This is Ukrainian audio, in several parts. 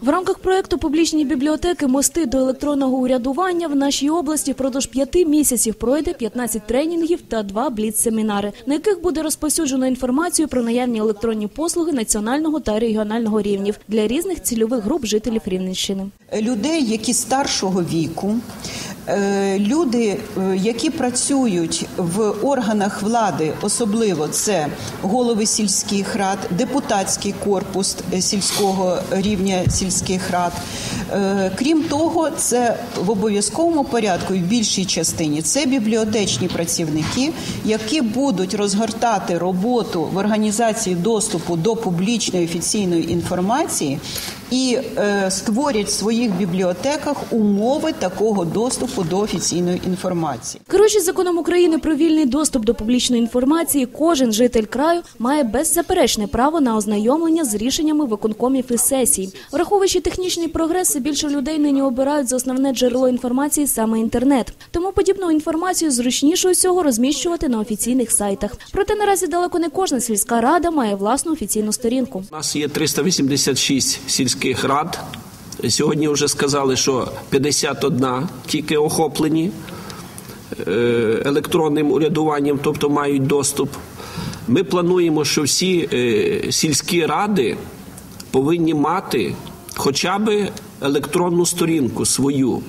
В рамках проекту публічні бібліотеки Мости до електронного урядування в нашій області впродовж п'яти місяців пройде 15 тренінгів та два бліц-семінари, на яких буде розповсюджено інформацію про наявні електронні послуги національного та регіонального рівнів для різних цільових груп жителів Рівненщини. людей, які старшого віку, люди, е, які працюють в органах влади, особливо це голови сільських рад, депутатський корпус е, сільського рівня сільських рад. Е, Крім того, це в обов'язковому порядку і в більшій частині це бібліотечні працівники, які будуть розгортати роботу в організації доступу до публічної офіційної інформації і е, створять в своїх бібліотеках умови такого доступу до офіційної інформації. Керуючись законом України про вільний доступ до публічної інформації, кожен житель краю має беззаперечне право на ознайомлення з рішеннями виконкомів і сесій. Враховуючи технічний прогрес, все більше людей нині обирають за основне джерело інформації саме інтернет. Тому подібну інформацію зручніше усього розміщувати на офіційних сайтах. Проте наразі далеко не кожна сільська рада має власну офіційну сторінку. У нас є 386 сільських рад. Сьогодні вже сказали, що 51 тільки охоплені е, електронним урядуванням, тобто мають доступ. Ми плануємо, що всі е, сільські ради повинні мати хоча б електронну сторінку свою.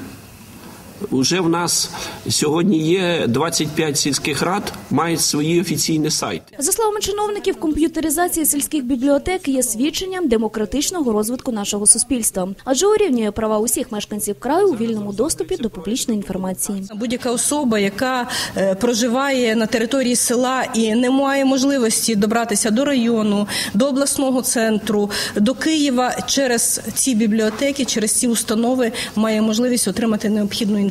Уже в нас сьогодні є 25 сільських рад, мають свої офіційні сайти. За словами чиновників, комп'ютеризація сільських бібліотек є свідченням демократичного розвитку нашого суспільства, адже урівнює права усіх мешканців краю у вільному доступі до публічної інформації. Будь-яка особа, яка е, проживає на території села і не має можливості добратися до району, до обласного центру, до Києва через ці бібліотеки, через ці установи, має можливість отримати необхідну інформацію.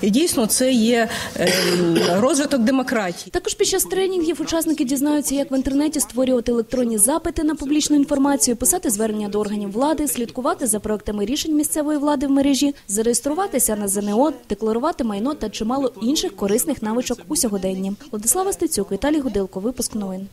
І дійсно це є е, розвиток демократії. Також під час тренінгів учасники дізнаються, як в інтернеті створювати електронні запити на публічну інформацію, писати звернення до органів влади, слідкувати за проектами рішень місцевої влади в мережі, зареєструватися на ЗНО, декларувати майно та чимало інших корисних навичок у сьогоденні. Владислава Стецюк, Віталій Гудилко, випуск новин.